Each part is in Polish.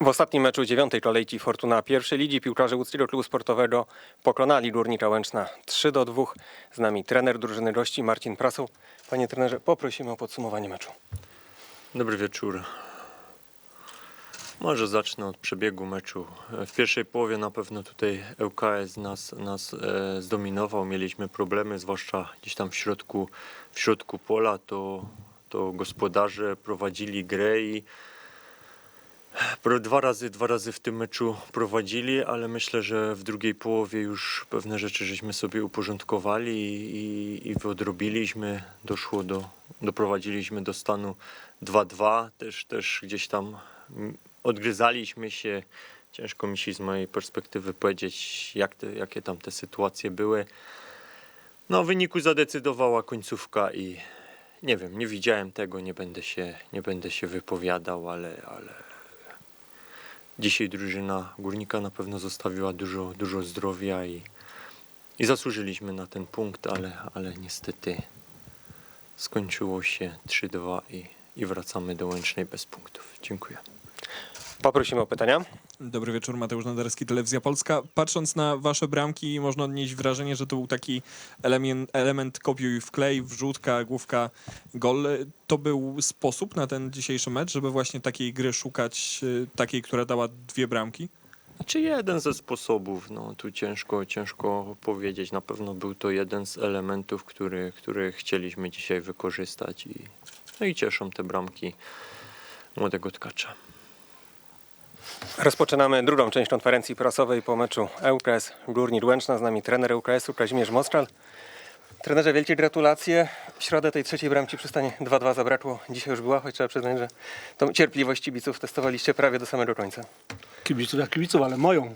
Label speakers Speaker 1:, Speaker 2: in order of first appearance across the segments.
Speaker 1: W ostatnim meczu dziewiątej kolejki Fortuna pierwszej ligi piłkarze łódzkiego klubu sportowego pokonali Górnika Łęczna 3 do 2. Z nami trener drużyny gości Marcin Prasą. Panie trenerze, poprosimy o podsumowanie meczu.
Speaker 2: Dobry wieczór. Może zacznę od przebiegu meczu. W pierwszej połowie na pewno tutaj ŁKS nas, nas e, zdominował. Mieliśmy problemy, zwłaszcza gdzieś tam w środku, w środku pola. To, to gospodarze prowadzili grę i dwa razy, dwa razy w tym meczu prowadzili, ale myślę, że w drugiej połowie już pewne rzeczy żeśmy sobie uporządkowali i, i, i odrobiliśmy. Doszło do, doprowadziliśmy do stanu 2-2. Też, też gdzieś tam mm, odgryzaliśmy się. Ciężko mi się z mojej perspektywy powiedzieć, jak te, jakie tam te sytuacje były. No, w wyniku zadecydowała końcówka i nie wiem, nie widziałem tego, nie będę się, nie będę się wypowiadał, ale, ale dzisiaj drużyna górnika na pewno zostawiła dużo, dużo zdrowia i, i zasłużyliśmy na ten punkt, ale, ale niestety skończyło się 3-2 i, i wracamy do łącznej bez punktów. Dziękuję.
Speaker 1: Poprosimy o pytania.
Speaker 3: Dobry wieczór, Mateusz Nadarski, Telewizja Polska. Patrząc na wasze bramki, można odnieść wrażenie, że to był taki element, element kopiuj wklej, wrzutka, główka, gol. To był sposób na ten dzisiejszy mecz, żeby właśnie takiej gry szukać, y, takiej, która dała dwie bramki?
Speaker 2: Czy jeden ze sposobów, no tu ciężko, ciężko powiedzieć. Na pewno był to jeden z elementów, który, który chcieliśmy dzisiaj wykorzystać i, no i cieszą te bramki młodego tkacza.
Speaker 1: Rozpoczynamy drugą część konferencji prasowej po meczu ŁKS Górnik Łęczna. Z nami trener ŁKS-u Kazimierz Moskal. Trenerze, wielkie gratulacje. W środę tej trzeciej bramki przy stanie 2-2 zabrakło. Dzisiaj już była, choć trzeba przyznać, że tą cierpliwość kibiców testowaliście prawie do samego końca.
Speaker 4: kibiców jak kibiców, ale moją.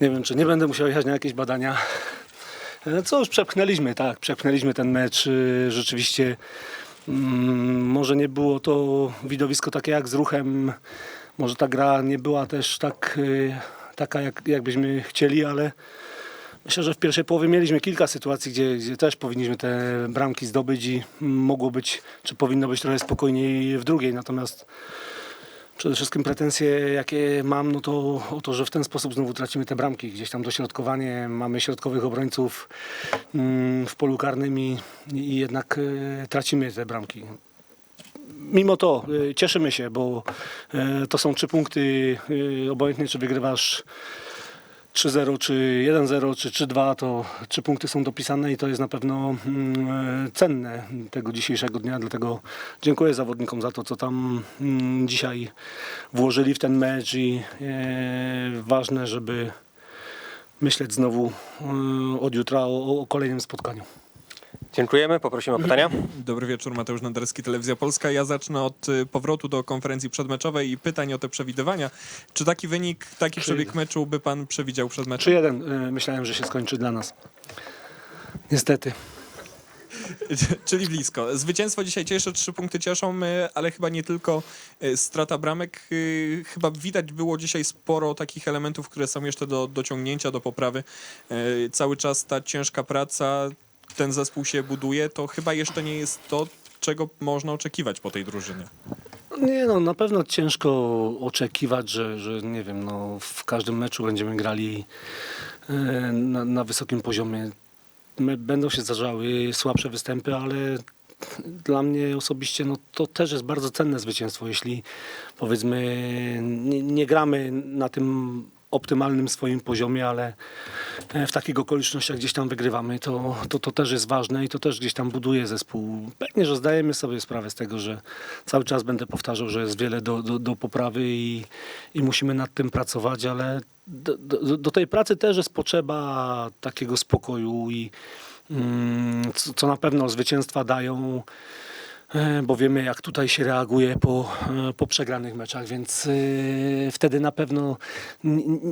Speaker 4: Nie wiem, czy nie będę musiał jechać na jakieś badania. E, Co już przepchnęliśmy, tak, przepchnęliśmy ten mecz. y, Rzeczywiście mm, może nie było to widowisko takie jak z ruchem. Może ta gra nie była też tak, y, taka, jak, jakbyśmy chcieli, ale myślę, że w pierwszej połowie mieliśmy kilka sytuacji, gdzie, gdzie też powinniśmy te bramki zdobyć i mogło być, czy powinno być trochę spokojniej w drugiej. Natomiast Przede wszystkim pretensje, jakie mam, no to o to, że w ten sposób znowu tracimy te bramki. Gdzieś tam dośrodkowanie, mamy środkowych obrońców mm, w polu karnym i, i jednak e, tracimy te bramki. Mimo to e, cieszymy się, bo e, to są trzy punkty, e, obojętnie czy wygrywasz 3-0, czy 1-0, czy 3-2, to trzy punkty są dopisane i to jest na pewno mm, cenne tego dzisiejszego dnia. Dlatego dziękuję zawodnikom za to, co tam mm, dzisiaj włożyli w ten mecz i ważne, żeby myśleć znowu od jutra o, o kolejnym spotkaniu.
Speaker 1: Dziękujemy, poprosimy o pytania.
Speaker 3: Dobry wieczór, Mateusz Nadarski, Telewizja Polska. Ja zacznę od y, powrotu do konferencji przedmeczowej i pytań o te przewidywania. Czy taki wynik, taki przebieg meczu by pan przewidział przed meczem?
Speaker 4: 3-1 e, myślałem, że się skończy dla nas. Niestety.
Speaker 3: Czyli blisko. Zwycięstwo dzisiaj cieszy, trzy punkty cieszą, y, ale chyba nie tylko y, strata bramek. Y, Chyba widać było dzisiaj sporo takich elementów, które są jeszcze do dociągnięcia, do poprawy. Y, Cały czas ta ciężka praca, ten zespół się buduje, to chyba jeszcze nie jest to, czego można oczekiwać po tej drużynie.
Speaker 4: Nie no, na pewno ciężko oczekiwać, że, że nie wiem, no, w każdym meczu będziemy grali e, na, na wysokim poziomie. Będą się zdarzały słabsze występy, ale dla mnie osobiście no, to też jest bardzo cenne zwycięstwo, jeśli powiedzmy nie, nie gramy na tym optymalnym swoim poziomie, ale e, w takich okolicznościach gdzieś tam wygrywamy, to, to, to też jest ważne i to też gdzieś tam buduje zespół. Pewnie, że zdajemy sobie sprawę z tego, że cały czas będę powtarzał, że jest wiele do, do, do poprawy i, i musimy nad tym pracować, ale do, do, do tej pracy też jest potrzeba takiego spokoju i mm, co, co na pewno zwycięstwa dają bo wiemy jak tutaj się reaguje po, e, po przegranych meczach, więc e, wtedy na pewno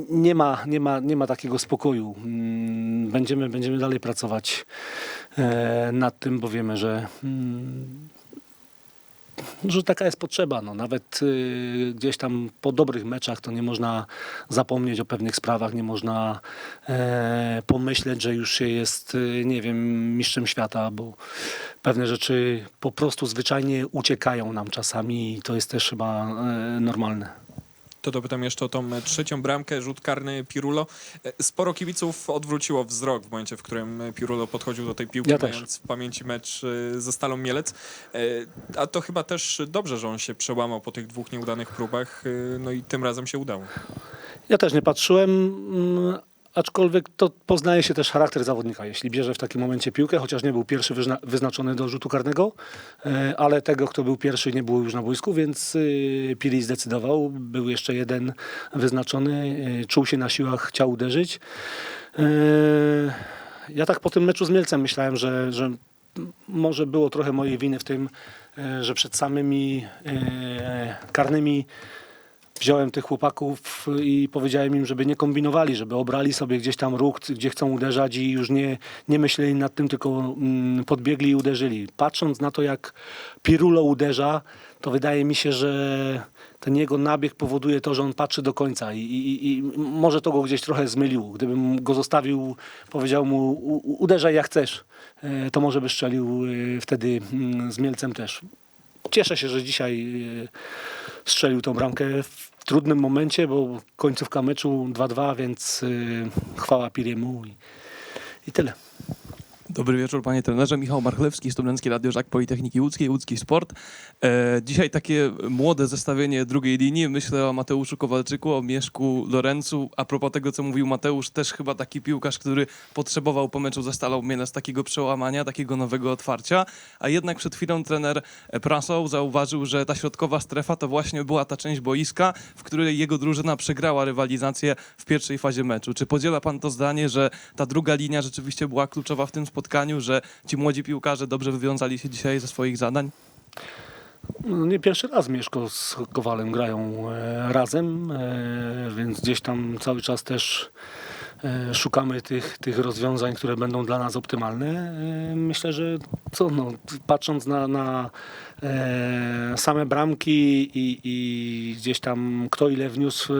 Speaker 4: nie ma, nie ma, nie ma takiego spokoju. Mm, Będziemy, będziemy dalej pracować e, nad tym, bo wiemy, że mm, że taka jest potrzeba. No, nawet y, gdzieś tam po dobrych meczach to nie można zapomnieć o pewnych sprawach, nie można e, pomyśleć, że już się jest, y, nie wiem, mistrzem świata, bo pewne rzeczy po prostu zwyczajnie uciekają nam czasami i to jest też chyba e, normalne.
Speaker 3: To dopytam jeszcze o tą e, trzecią bramkę, rzut karny Pirulo. E, Sporo kibiców odwróciło wzrok w momencie, w którym e, Pirulo podchodził do tej piłki,
Speaker 4: Ja
Speaker 3: mając w pamięci mecz ze Stalą Mielec. A to chyba też dobrze, że on się przełamał po tych dwóch nieudanych próbach, no i tym razem się udało.
Speaker 4: Ja też nie patrzyłem, mm, aczkolwiek to poznaje się też charakter zawodnika. Jeśli bierze w takim momencie piłkę, chociaż nie był pierwszy wyzna- wyznaczony do rzutu karnego, e, ale tego, kto był pierwszy, nie było już na boisku, więc y, Piri zdecydował. Był jeszcze jeden wyznaczony, y, czuł się na siłach, chciał uderzyć. E, Ja tak po tym meczu z Mielcem myślałem, że, że może było trochę mojej winy w tym, e, że przed samymi e, karnymi wziąłem tych chłopaków i powiedziałem im, żeby nie kombinowali, żeby obrali sobie gdzieś tam róg, gdzie chcą uderzać i już nie, nie myśleli nad tym, tylko mm, podbiegli i uderzyli. Patrząc na to, jak Pirulo uderza, to wydaje mi się, że ten jego nabieg powoduje to, że on patrzy do końca i, i, i może to go gdzieś trochę zmyliło. Gdybym go zostawił, powiedział mu "U- u- uderzaj jak chcesz, e, to może by strzelił e, wtedy mm, z Mielcem też. Cieszę się, że dzisiaj e, strzelił tą bramkę w trudnym momencie, bo końcówka meczu 2-2, więc y, chwała Piriemu i, i tyle.
Speaker 5: Dobry wieczór panie trenerze, Michał Marchlewski, Studenckie Radio Żak Politechniki Łódzkiej, Łódzki Sport. E, dzisiaj takie młode zestawienie drugiej linii, myślę o Mateuszu Kowalczyku, o Mieszku Lorencu. A propos tego, co mówił Mateusz, też chyba taki piłkarz, który potrzebował po meczu ze Stalą Mielec takiego przełamania, takiego nowego otwarcia. A jednak przed chwilą trener Prasoł zauważył, że ta środkowa strefa to właśnie była ta część boiska, w której jego drużyna przegrała rywalizację w pierwszej fazie meczu. Czy podziela pan to zdanie, że ta druga linia rzeczywiście była kluczowa w tym spotkaniu, że ci młodzi piłkarze dobrze wywiązali się dzisiaj ze swoich zadań?
Speaker 4: No, nie pierwszy raz Mieszko z Kowalem grają e, razem, e, więc gdzieś tam cały czas też szukamy tych, tych rozwiązań, które będą dla nas optymalne. E, myślę, że co, no, patrząc na, na e, same bramki i, i gdzieś tam kto ile wniósł, e,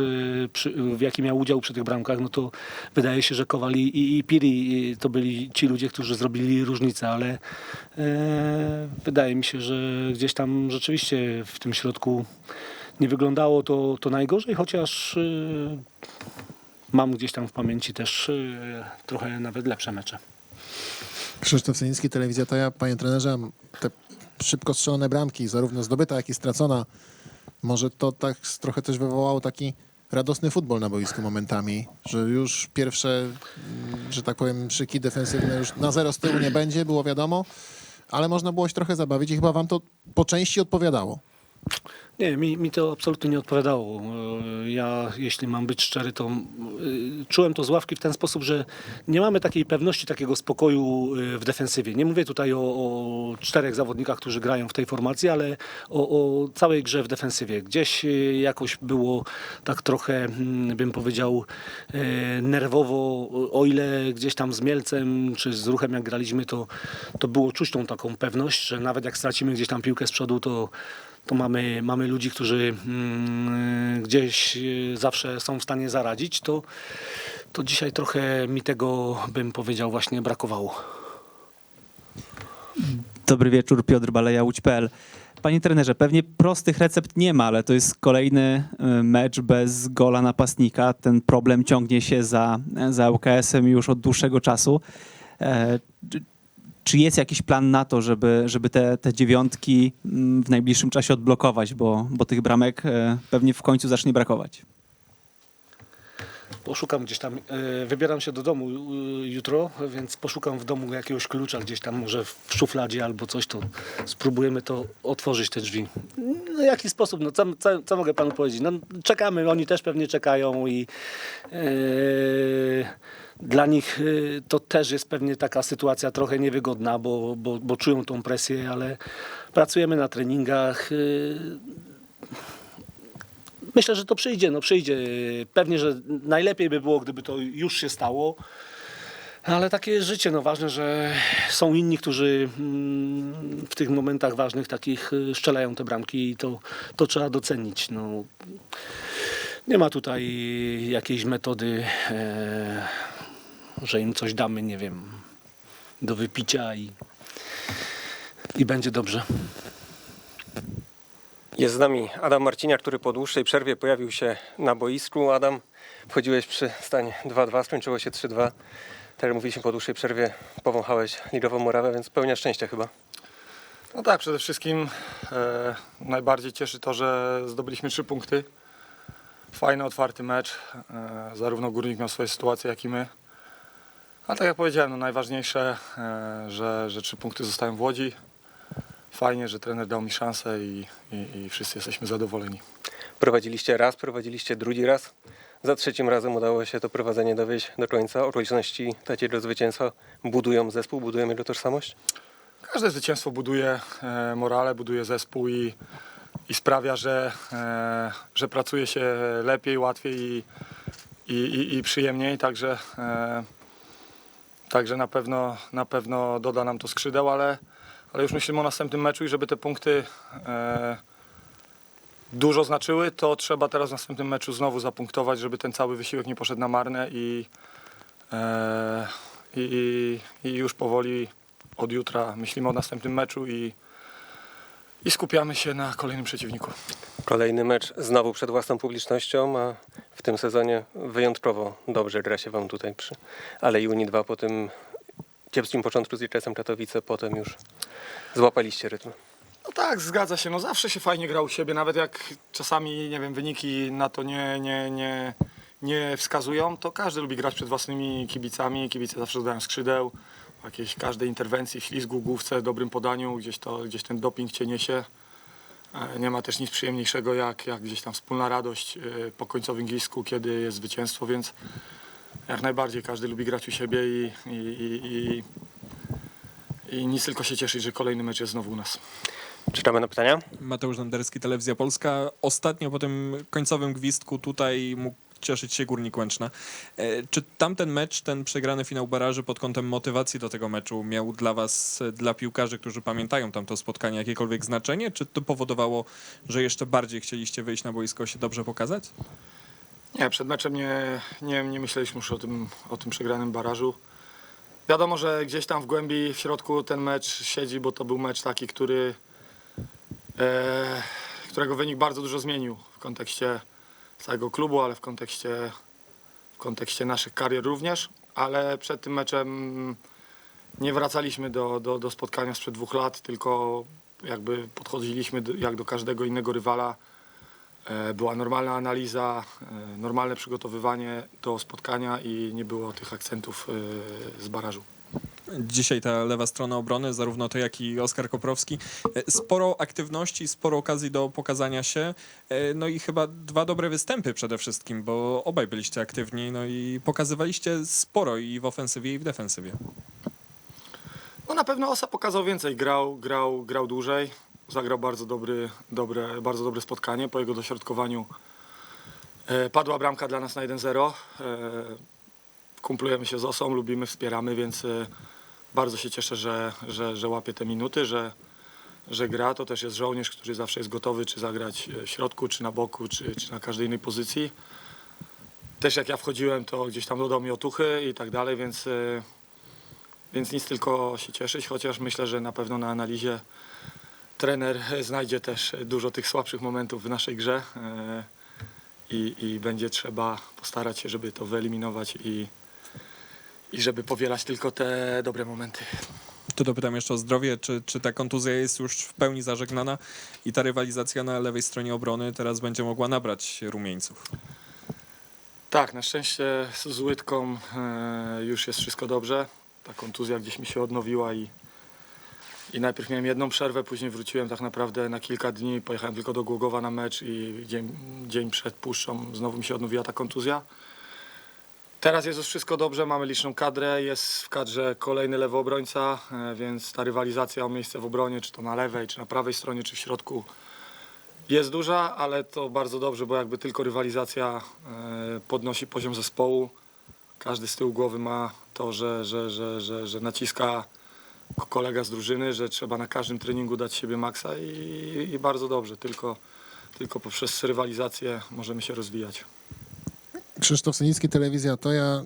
Speaker 4: przy, w jaki miał udział przy tych bramkach, no to wydaje się, że Kowal i, i, Piri e, to byli ci ludzie, którzy zrobili różnicę, ale e, wydaje mi się, że gdzieś tam rzeczywiście w tym środku nie wyglądało to, to najgorzej, chociaż e, mam gdzieś tam w pamięci też e, trochę nawet lepsze mecze.
Speaker 6: Krzysztof Synicki, Telewizja Taja. Panie trenerze, te szybko strzelone bramki, zarówno zdobyta, jak i stracona, może to tak trochę też wywołało taki radosny futbol na boisku momentami, że już pierwsze, że tak powiem, szyki defensywne już na zero z tyłu nie będzie, było wiadomo, ale można było się trochę zabawić i chyba wam to po części odpowiadało.
Speaker 4: Nie, mi, mi to absolutnie nie odpowiadało. E, Ja, jeśli mam być szczery, to y, czułem to z ławki w ten sposób, że nie mamy takiej pewności, takiego spokoju y, w defensywie. Nie mówię tutaj o, o czterech zawodnikach, którzy grają w tej formacji, ale o, o całej grze w defensywie. Gdzieś jakoś było tak trochę, mm, bym powiedział, e, nerwowo, o ile gdzieś tam z Mielcem czy z Ruchem jak graliśmy, to, to było czuć tą taką pewność, że nawet jak stracimy gdzieś tam piłkę z przodu, to to mamy, mamy ludzi, którzy mm, gdzieś y, zawsze są w stanie zaradzić, to, to dzisiaj trochę mi tego, bym powiedział, właśnie brakowało.
Speaker 7: Dobry wieczór, Piotr Baleja, Łódź.pl. Panie trenerze, pewnie prostych recept nie ma, ale to jest kolejny y, mecz bez gola napastnika. Ten problem ciągnie się za, za ŁKS-em już od dłuższego czasu. Czy- Czy jest jakiś plan na to, żeby, żeby te, te dziewiątki mm, w najbliższym czasie odblokować, bo, bo tych bramek e, pewnie w końcu zacznie brakować?
Speaker 4: Poszukam gdzieś tam, e, wybieram się do domu y, jutro, więc poszukam w domu jakiegoś klucza gdzieś tam, może w szufladzie albo coś, to spróbujemy to otworzyć te drzwi. No, jaki sposób, no co, co, co mogę panu powiedzieć? No, czekamy, oni też pewnie czekają i e, dla nich e, to też jest pewnie taka sytuacja trochę niewygodna, bo, bo, bo czują tą presję, ale pracujemy na treningach. e, Myślę, że to przyjdzie, no przyjdzie. Pewnie, że najlepiej by było, gdyby to już się stało. Ale takie jest życie, no ważne, że są inni, którzy mm, w tych momentach ważnych takich y, strzelają te bramki i to, to trzeba docenić. No, nie ma tutaj jakiejś metody, e, że im coś damy, nie wiem, do wypicia i, i będzie dobrze.
Speaker 1: Jest z nami Adam Marciniak, który po dłuższej przerwie pojawił się na boisku. Adam, wchodziłeś przy stanie 2-2, skończyło się 3-2. Tak jak mówiliśmy po dłuższej przerwie, powąchałeś ligową murawę, więc pełnia szczęścia chyba.
Speaker 8: No tak, przede wszystkim e, najbardziej cieszy to, że zdobyliśmy trzy punkty. Fajny, otwarty mecz. E, zarówno Górnik miał swoje sytuacje, jak i my. A tak jak powiedziałem, no najważniejsze, e, że, że trzy punkty zostają w Łodzi. Fajnie, że trener dał mi szansę i, i, i wszyscy jesteśmy zadowoleni.
Speaker 1: Prowadziliście raz, prowadziliście drugi raz. Za trzecim razem udało się to prowadzenie dowieść do końca. Okoliczności takiego zwycięstwa budują zespół, budują jego tożsamość.
Speaker 8: Każde zwycięstwo buduje e, morale, buduje zespół i, i sprawia, że, e, że pracuje się lepiej, łatwiej i, i, i, i przyjemniej. Także, e, także na, pewno, na pewno doda nam to skrzydeł, ale, ale już myślimy o następnym meczu i żeby te punkty e, dużo znaczyły, to trzeba teraz w następnym meczu znowu zapunktować, żeby ten cały wysiłek nie poszedł na marne i, e, i, i, już powoli od jutra myślimy o następnym meczu i, i skupiamy się na kolejnym przeciwniku.
Speaker 1: Kolejny mecz znowu przed własną publicznością, a w tym sezonie wyjątkowo dobrze gra się wam tutaj przy Alei Unii 2 po tym kiepskim początku z IKS-em Katowice, potem już złapaliście rytm.
Speaker 8: No tak, zgadza się. No zawsze się fajnie gra u siebie, nawet jak czasami, nie wiem, wyniki na to nie, nie, nie, nie wskazują, to każdy lubi grać przed własnymi kibicami. Kibice zawsze dodają skrzydeł. W jakiejś każdej interwencji, ślizgu, główce, dobrym podaniu, gdzieś, to, gdzieś ten doping cię niesie. E, Nie ma też nic przyjemniejszego jak, jak gdzieś tam wspólna radość e, po końcowym gwizdku, kiedy jest zwycięstwo, więc jak najbardziej każdy lubi grać u siebie i, i, i, i, i nic tylko się cieszyć, że kolejny mecz jest znowu u nas.
Speaker 1: Czekamy na pytania?
Speaker 3: Mateusz Nanderski, Telewizja Polska. Ostatnio po tym końcowym gwizdku tutaj mógł cieszyć się Górnik Łęczna. E, Czy tamten mecz, ten przegrany finał baraży pod kątem motywacji do tego meczu miał dla was, dla piłkarzy, którzy pamiętają tamto spotkanie, jakiekolwiek znaczenie? Czy to powodowało, że jeszcze bardziej chcieliście wyjść na boisko się dobrze pokazać?
Speaker 8: Nie, przed meczem nie, nie, nie myśleliśmy już o tym, o tym przegranym barażu. Wiadomo, że gdzieś tam w głębi, w środku ten mecz siedzi, bo to był mecz taki, który, e, którego wynik bardzo dużo zmienił w kontekście całego klubu, ale w kontekście, w kontekście naszych karier również. Ale przed tym meczem nie wracaliśmy do, do, do spotkania sprzed dwóch lat, tylko jakby podchodziliśmy jak do każdego innego rywala. E, Była normalna analiza, e, normalne przygotowywanie do spotkania i nie było tych akcentów e, z barażu.
Speaker 3: Dzisiaj ta lewa strona obrony, zarówno ty, jak i Oskar Koprowski. Sporo aktywności, sporo okazji do pokazania się. No i chyba dwa dobre występy przede wszystkim, bo obaj byliście aktywni, no i pokazywaliście sporo i w ofensywie, i w defensywie.
Speaker 8: No na pewno Osa pokazał więcej, grał, grał, grał dłużej, zagrał bardzo, dobry, dobre, bardzo dobre spotkanie. Po jego dośrodkowaniu e, padła bramka dla nas na 1-0. E, kumplujemy się z Osą, lubimy, wspieramy, więc e, bardzo się cieszę, że, że, że łapie te minuty, że, że gra. To też jest żołnierz, który zawsze jest gotowy, czy zagrać w środku, czy na boku, czy, czy na każdej innej pozycji. Też jak ja wchodziłem, to gdzieś tam dodał mi otuchy i tak dalej, więc, więc nic tylko się cieszyć, chociaż myślę, że na pewno na analizie trener znajdzie też dużo tych słabszych momentów w naszej grze e, i, i będzie trzeba postarać się, żeby to wyeliminować i, i żeby powielać tylko te dobre momenty.
Speaker 3: Tu dopytam jeszcze o zdrowie, czy, czy ta kontuzja jest już w pełni zażegnana i ta rywalizacja na lewej stronie obrony teraz będzie mogła nabrać rumieńców.
Speaker 8: Tak, na szczęście z łydką e, już jest wszystko dobrze. Ta kontuzja gdzieś mi się odnowiła i, i najpierw miałem jedną przerwę, później wróciłem tak naprawdę na kilka dni. Pojechałem tylko do Głogowa na mecz i dzień, dzień przed puszczą znowu mi się odnowiła ta kontuzja. Teraz jest już wszystko dobrze, mamy liczną kadrę, jest w kadrze kolejny lewy obrońca, e, więc ta rywalizacja o miejsce w obronie, czy to na lewej, czy na prawej stronie, czy w środku, jest duża, ale to bardzo dobrze, bo jakby tylko rywalizacja e, podnosi poziom zespołu, każdy z tyłu głowy ma to, że, że, że, że, że naciska kolega z drużyny, że trzeba na każdym treningu dać siebie maksa i, i bardzo dobrze. Tylko, tylko poprzez rywalizację możemy się rozwijać.
Speaker 6: Krzysztof Synicki, telewizja to ja.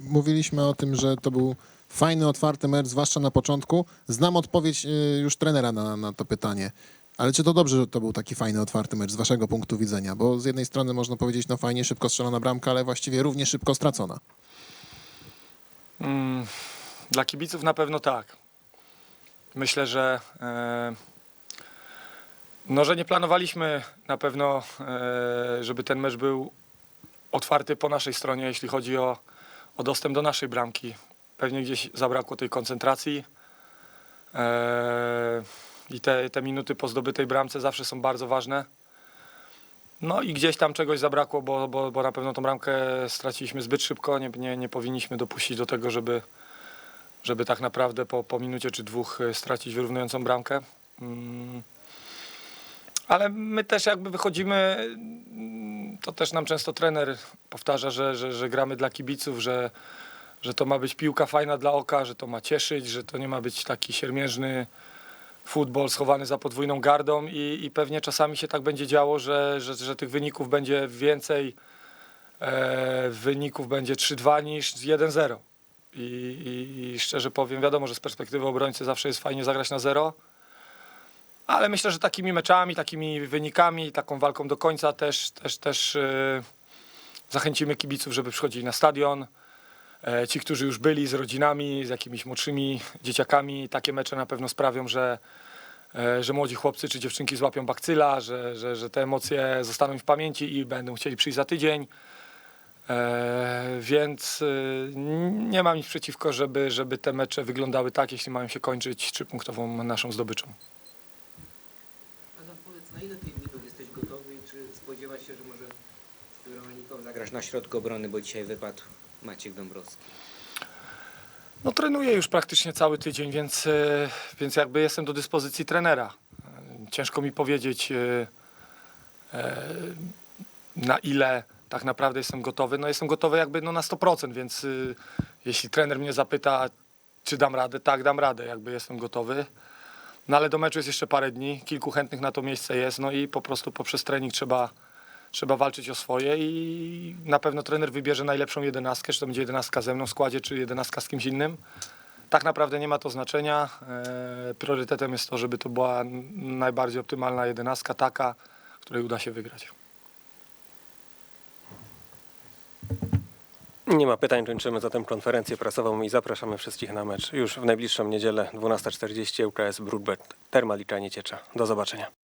Speaker 6: Mówiliśmy o tym, że to był fajny, otwarty mecz, zwłaszcza na początku. Znam odpowiedź y, już trenera na, na to pytanie. Ale czy to dobrze, że to był taki fajny, otwarty mecz z waszego punktu widzenia? Bo z jednej strony można powiedzieć, no fajnie, szybko strzelona bramka, ale właściwie równie szybko stracona.
Speaker 8: Mm, Dla kibiców na pewno tak. Myślę, że e, no, że nie planowaliśmy na pewno, e, żeby ten mecz był otwarty po naszej stronie, jeśli chodzi o, o dostęp do naszej bramki. Pewnie gdzieś zabrakło tej koncentracji. E, I te, te minuty po zdobytej bramce zawsze są bardzo ważne. No i gdzieś tam czegoś zabrakło, bo, bo, bo na pewno tą bramkę straciliśmy zbyt szybko. Nie, nie, nie powinniśmy dopuścić do tego, żeby, żeby tak naprawdę po, po minucie czy dwóch e, stracić wyrównującą bramkę. Mm. Ale my też jakby wychodzimy, mm, to też nam często trener powtarza, że, że, że gramy dla kibiców, że, że to ma być piłka fajna dla oka, że to ma cieszyć, że to nie ma być taki siermiężny futbol schowany za podwójną gardą i, i pewnie czasami się tak będzie działo, że, że, że tych wyników będzie więcej, e, wyników będzie 3-2 niż 1-0. I, i, I szczerze powiem, wiadomo, że z perspektywy obrońcy zawsze jest fajnie zagrać na zero, ale myślę, że takimi meczami, takimi wynikami, taką walką do końca też, też, też e, zachęcimy kibiców, żeby przychodzili na stadion. E, Ci, którzy już byli z rodzinami, z jakimiś młodszymi dzieciakami, takie mecze na pewno sprawią, że, e, że młodzi chłopcy czy dziewczynki złapią bakcyla, że, że, że te emocje zostaną im w pamięci i będą chcieli przyjść za tydzień. E, więc e, nie mam nic przeciwko, żeby, żeby te mecze wyglądały tak, jeśli mają się kończyć trzypunktową naszą zdobyczą.
Speaker 9: Adam, powiedz, na ile tych minut jesteś gotowy i czy spodziewasz się, że może z Weroniką zagrasz na środku obrony, bo dzisiaj wypadł Maciek Dąbrowski?
Speaker 8: No trenuję już praktycznie cały tydzień, więc, e, więc jakby jestem do dyspozycji trenera. Ciężko mi powiedzieć na ile tak naprawdę jestem gotowy. No jestem gotowy jakby no na 100%, więc y, jeśli trener mnie zapyta, czy dam radę, tak dam radę, jakby jestem gotowy. No ale do meczu jest jeszcze parę dni, kilku chętnych na to miejsce jest, no i po prostu poprzez trening trzeba, trzeba walczyć o swoje i na pewno trener wybierze najlepszą jedenastkę, czy to będzie jedenastka ze mną w składzie, czy jedenastka z kimś innym. Tak naprawdę nie ma to znaczenia. E, priorytetem jest to, żeby to była najbardziej optymalna jedenastka, taka, której uda się wygrać.
Speaker 1: Nie ma pytań, kończymy zatem konferencję prasową i zapraszamy wszystkich na mecz już w najbliższą niedzielę 12.40 UKS Brudbert Termaliczanie Ciecza. Do zobaczenia.